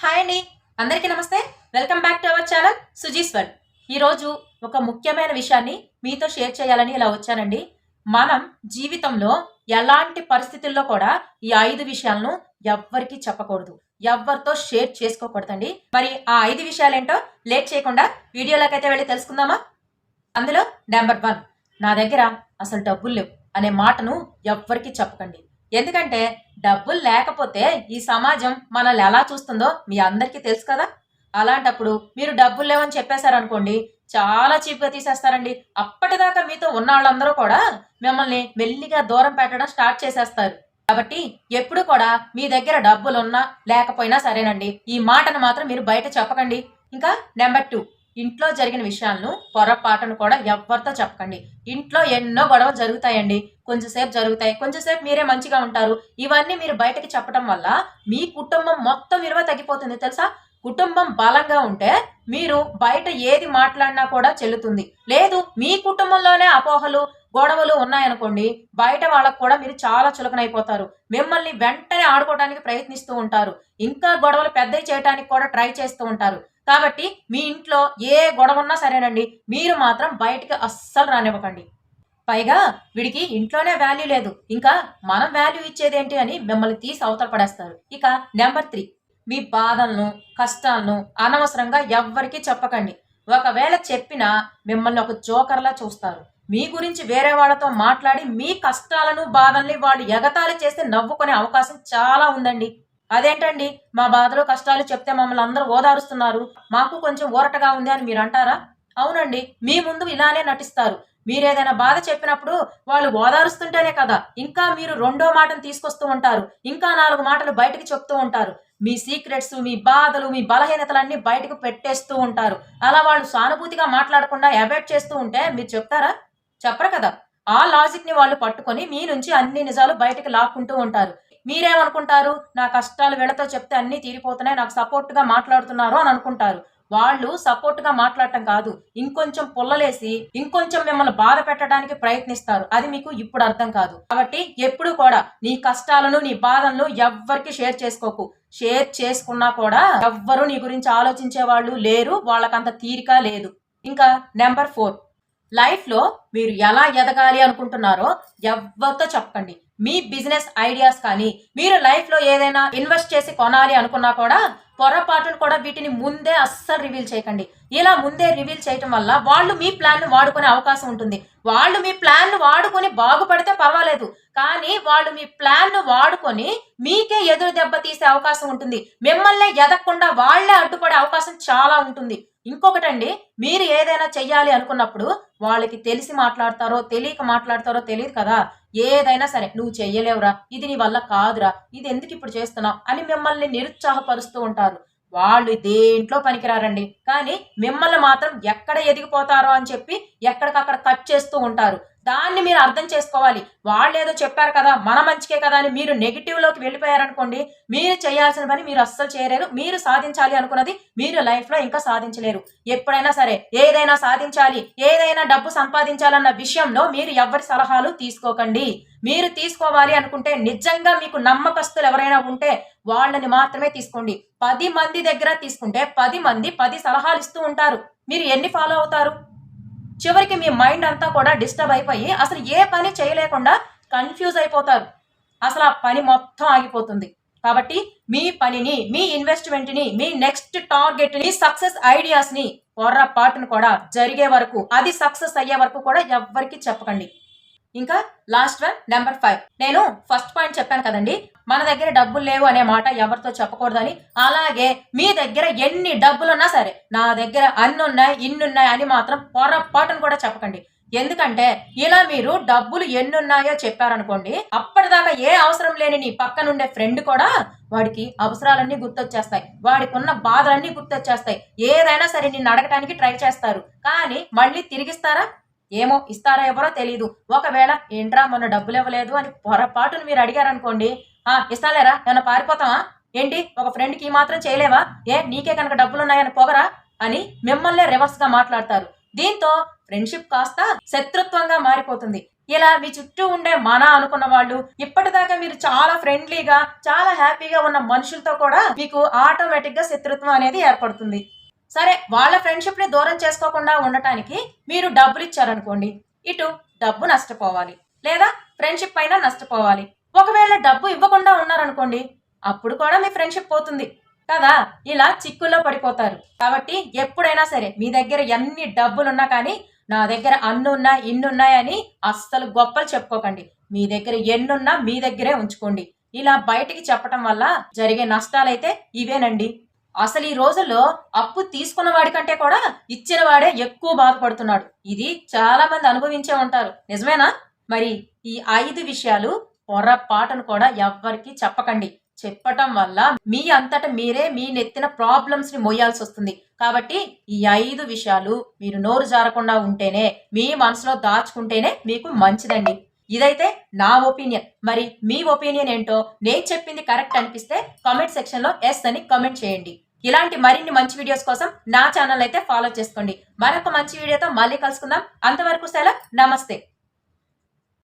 Hi అండి. అందరికీ నమస్తే. Welcome back to our channel Suji's ఈరోజు ఒక ముఖ్యమైన విషయాన్ని మీతో షేర్ చేయాలని ఇలా వచ్చానండి. మనం జీవితంలో ఎలాంటి పరిస్థితుల్లో కూడా ఈ ఐదు విషయాలను ఎవ్వరికీ చెప్పకూడదు. ఎవరితో షేర్ చేసుకోకూడదండి. మరి ఆ ఐదు విషయాలు ఏంటో లేట్ చేయకుండా వీడియోలోకైతే వెళ్ళి తెలుసుకుందామా? అందులో నెంబర్ వన్ నా దగ్గర అసలు డబ్బులు లేవు అనే మాటను ఎవ్వరికీ చెప్పకండి. ఎందుకంటే డబ్బులు లేకపోతే ఈ సమాజం మనల్ని ఎలా చూస్తుందో మీ అందరికీ తెలుసు కదా. అలాంటప్పుడు మీరు డబ్బులు లేవని చెప్పేశారనుకోండి చాలా చీప్గా తీసేస్తారండి. అప్పటిదాకా మీతో ఉన్న వాళ్ళందరూ కూడా మిమ్మల్ని మెల్లిగా దూరం పెట్టడం స్టార్ట్ చేసేస్తారు. కాబట్టి ఎప్పుడు కూడా మీ దగ్గర డబ్బులు ఉన్నా లేకపోయినా సరేనండి. ఈ మాటను మాత్రం మీరు బయట చెప్పకండి. ఇంకా నెంబర్ టూ. ఇంట్లో జరిగిన విషయాలను పొరపాటును కూడా ఎవరితో చెప్పకండి. ఇంట్లో ఎన్నో గొడవలు జరుగుతాయండి. కొంచెంసేపు జరుగుతాయి. కొంచెంసేపు మీరే మంచిగా ఉంటారు. ఇవన్నీ మీరు బయటకి చెప్పడం వల్ల మీ కుటుంబం మొత్తం విలువ తగ్గిపోతుంది. తెలుసా? కుటుంబం బలంగా ఉంటే మీరు బయట ఏది మాట్లాడినా కూడా చెల్లుతుంది. లేదు మీ కుటుంబంలోనే అపోహలు గొడవలు ఉన్నాయనుకోండి బయట వాళ్ళకు కూడా మీరు చాలా చులకనైపోతారు. మిమ్మల్ని వెంటనే ఆడుకోవడానికి ప్రయత్నిస్తూ ఉంటారు. ఇంకా గొడవలు పెద్దవి చేయడానికి కూడా ట్రై చేస్తూ ఉంటారు. కాబట్టి మీ ఇంట్లో ఏ గొడవ ఉన్నా సరేనండి మీరు మాత్రం బయటకి అస్సలు రానివ్వకండి. పైగా వీడికి ఇంట్లోనే వాల్యూ లేదు. ఇంకా మనం వాల్యూ ఇచ్చేదేంటి అని మిమ్మల్ని తీసి అవతల పడేస్తారు. ఇక నెంబర్ త్రీ మీ బాధలను కష్టాలను అనవసరంగా ఎవ్వరికీ చెప్పకండి. ఒకవేళ చెప్పినా మిమ్మల్ని ఒక జోకర్లా చూస్తారు. మీ గురించి వేరే వాళ్ళతో మాట్లాడి మీ కష్టాలను బాధల్ని వాళ్ళు ఎగతాళి చేస్తే నవ్వుకునే అవకాశం చాలా ఉందండి. అదేంటండి? మా బాధలు కష్టాలు చెప్తే మమ్మల్ని అందరూ ఓదారుస్తున్నారు. మాకు కొంచెం ఊరటగా ఉంది అని మీరు అంటారా? అవునండి. మీ ముందు ఇలానే నటిస్తారు. మీరు ఏదైనా బాధ చెప్పినప్పుడు వాళ్ళు ఓదారుస్తుంటేనే కదా. ఇంకా మీరు రెండో మాటను తీసుకొస్తూ ఉంటారు. ఇంకా నాలుగు మాటలు బయటకు చెప్తూ ఉంటారు. మీ సీక్రెట్స్ మీ బాధలు మీ బలహీనతలన్నీ బయటకు పెట్టేస్తూ ఉంటారు. అలా వాళ్ళు సానుభూతిగా మాట్లాడకుండా అవాయిడ్ చేస్తూ ఉంటే మీరు చెప్తారా? చెప్పరు కదా. ఆ లాజిక్ని వాళ్ళు పట్టుకొని మీ నుంచి అన్ని నిజాలు బయటకు లాక్కుంటూ ఉంటారు. మీరేమనుకుంటారు? నా కష్టాలు వీళ్ళతో చెప్తే అన్నీ తీరిపోతున్నాయి. నాకు సపోర్ట్గా మాట్లాడుతున్నారు అని అనుకుంటారు. వాళ్ళు సపోర్ట్గా మాట్లాడటం కాదు. ఇంకొంచెం పుల్లలేసి ఇంకొంచెం మిమ్మల్ని బాధ పెట్టడానికి ప్రయత్నిస్తారు. అది మీకు ఇప్పుడు అర్థం కాదు. కాబట్టి ఎప్పుడు కూడా నీ కష్టాలను నీ బాధలను ఎవ్వరికి షేర్ చేసుకోకు. షేర్ చేసుకున్నా కూడా ఎవ్వరు నీ గురించి ఆలోచించే వాళ్ళు లేరు. వాళ్ళకంత తీరిక లేదు. ఇంకా నెంబర్ ఫోర్. లైఫ్లో మీరు ఎలా ఎదగాలి అనుకుంటున్నారో ఎవరితో చెప్పండి. మీ బిజినెస్ ఐడియాస్ కానీ మీరు లైఫ్లో ఏదైనా ఇన్వెస్ట్ చేసి కొనాలి అనుకున్నా కూడా పొరపాటును కూడా వీటిని ముందే అస్సలు రివీల్ చేయకండి. ఇలా ముందే రివీల్ చేయటం వల్ల వాళ్ళు మీ ప్లాన్ను వాడుకునే అవకాశం ఉంటుంది. వాళ్ళు మీ ప్లాన్ను వాడుకొని బాగుపడితే పర్వాలేదు. కానీ వాళ్ళు మీ ప్లాన్ను వాడుకొని మీకే ఎదురు దెబ్బ తీసే అవకాశం ఉంటుంది. మిమ్మల్ని ఎదగకుండా వాళ్ళే అడ్డుపడే అవకాశం చాలా ఉంటుంది. ఇంకొకటండి మీరు ఏదైనా చెయ్యాలి అనుకున్నప్పుడు వాళ్ళకి తెలిసి మాట్లాడతారో తెలియక మాట్లాడతారో తెలియదు కదా. ఏదైనా సరే నువ్వు చెయ్యలేవురా ఇది నీ వల్ల కాదురా ఇది ఎందుకు ఇప్పుడు చేస్తున్నావు? అని మిమ్మల్ని నిరుత్సాహపరుస్తూ ఉంటారు. వాళ్ళు దేంట్లో పనికిరారండి. కానీ మిమ్మల్ని మాత్రం ఎక్కడ ఎదిగిపోతారో అని చెప్పి ఎక్కడికక్కడ కట్ చేస్తూ ఉంటారు. దాన్ని మీరు అర్థం చేసుకోవాలి. వాళ్ళు ఏదో చెప్పారు కదా మన మంచికే కదా అని మీరు నెగిటివ్లోకి వెళ్ళిపోయారనుకోండి మీరు చేయాల్సిన పని మీరు అస్సలు చేయలేరు. మీరు సాధించాలి అనుకున్నది మీరు లైఫ్లో ఇంకా సాధించలేరు. ఎప్పుడైనా సరే ఏదైనా సాధించాలి ఏదైనా డబ్బు సంపాదించాలన్న విషయంలో మీరు ఎవరి సలహాలు తీసుకోకండి. మీరు తీసుకోవాలి అనుకుంటే నిజంగా మీకు నమ్మకస్తులు ఎవరైనా ఉంటే వాళ్ళని మాత్రమే తీసుకోండి. పది మంది దగ్గర తీసుకుంటే పది మంది పది సలహాలు ఇస్తూ ఉంటారు. మీరు ఎన్ని ఫాలో అవుతారు? చివరికి మీ మైండ్ అంతా కూడా డిస్టర్బ్ అయిపోయి అసలు ఏ పని చేయలేకుండా కన్ఫ్యూజ్ అయిపోతారు. అసలు ఆ పని మొత్తం ఆగిపోతుంది. కాబట్టి మీ పనిని మీ ఇన్వెస్ట్మెంట్ని మీ నెక్స్ట్ టార్గెట్ని సక్సెస్ ఐడియాస్ని పొర్రపాటును కూడా జరిగే వరకు అది సక్సెస్ అయ్యే వరకు కూడా ఎవ్వరికి చెప్పకండి. ఇంకా లాస్ట్ వన్ నెంబర్ ఫైవ్ నేను ఫస్ట్ పాయింట్ చెప్పాను కదండి మన దగ్గర డబ్బులు లేవు అనే మాట ఎవరితో చెప్పకూడదని అలాగే మీ దగ్గర ఎన్ని డబ్బులున్నా సరే నా దగ్గర అన్ని ఉన్నాయి ఇన్ని ఉన్నాయి అని మాత్రం పొరపాటును కూడా చెప్పకండి. ఎందుకంటే ఇలా మీరు డబ్బులు ఎన్ని ఉన్నాయో చెప్పారనుకోండి అప్పటిదాకా ఏ అవసరం లేని నీ పక్కనుండే ఫ్రెండ్ కూడా వాడికి అవసరాలన్నీ గుర్తొచ్చేస్తాయి. వాడికి ఉన్న బాధలన్నీ గుర్తొచ్చేస్తాయి. ఏదైనా సరే నిన్ను అడగటానికి ట్రై చేస్తారు. కానీ మళ్ళీ తిరిగిస్తారా? ఏమో ఇస్తారా ఎవరో తెలియదు ఒకవేళ ఏంట్రా మొన్న డబ్బులు ఇవ్వలేదు అని పొరపాటును మీరు అడిగారనుకోండి. ఆ ఇస్తాలేరా? నన్ను పారిపోతావా? ఏంటి? ఒక ఫ్రెండ్కి ఈ మాత్రం చేయలేవా? ఏ నీకే కనుక డబ్బులు ఉన్నాయని పొగరా? అని మిమ్మల్నే రివర్స్గా మాట్లాడతారు. దీంతో ఫ్రెండ్షిప్ కాస్త శత్రుత్వంగా మారిపోతుంది. ఇలా మీ చుట్టూ ఉండే మన అనుకున్న వాళ్ళు ఇప్పటిదాకా మీరు చాలా ఫ్రెండ్లీగా చాలా హ్యాపీగా ఉన్న మనుషులతో కూడా మీకు ఆటోమేటిక్గా శత్రుత్వం అనేది ఏర్పడుతుంది. సరే వాళ్ళ ఫ్రెండ్షిప్ని దూరం చేసుకోకుండా ఉండటానికి మీరు డబ్బులు ఇచ్చారనుకోండి ఇటు డబ్బు నష్టపోవాలి లేదా ఫ్రెండ్షిప్ పైన నష్టపోవాలి. ఒకవేళ డబ్బు ఇవ్వకుండా ఉన్నారనుకోండి అప్పుడు కూడా మీ ఫ్రెండ్షిప్ పోతుంది కదా? ఇలా చిక్కుల్లో పడిపోతారు. కాబట్టి ఎప్పుడైనా సరే మీ దగ్గర ఎన్ని డబ్బులున్నా కానీ నా దగ్గర అన్నున్నా ఇన్నున్నాయని అస్సలు గొప్పలు చెప్పుకోకండి. మీ దగ్గర ఎన్నున్నా మీ దగ్గరే ఉంచుకోండి. ఇలా బయటికి చెప్పటం వల్ల జరిగే నష్టాలైతే ఇవేనండి. అసలు ఈ రోజుల్లో అప్పు తీసుకున్న వాడి కంటే కూడా ఇచ్చిన వాడే ఎక్కువ బాధపడుతున్నాడు. ఇది చాలా మంది అనుభవించే ఉంటారు. నిజమేనా? మరి ఈ ఐదు విషయాలు పొరపాటును కూడా ఎవ్వరికి చెప్పకండి. చెప్పటం వల్ల మీ అంతట మీరే మీ నెత్తిన ప్రాబ్లమ్స్ని మోయాల్సి వస్తుంది. కాబట్టి ఈ ఐదు విషయాలు మీరు నోరు జారకుండా ఉంటేనే మీ మనసులో దాచుకుంటేనే మీకు మంచిదండి. ఇదైతే నా ఒపీనియన్. మరి మీ ఒపీనియన్ ఏంటో నేను చెప్పింది కరెక్ట్ అనిపిస్తే కామెంట్ సెక్షన్లో ఎస్ అని కామెంట్ చేయండి. ఇలాంటి మరిన్ని మంచి వీడియోస్ కోసం నా ఛానల్ అయితే ఫాలో చేసుకోండి. మరొక మంచి వీడియోతో మళ్ళీ కలుసుకుందాం. అంతవరకు సెలవు. నమస్తే.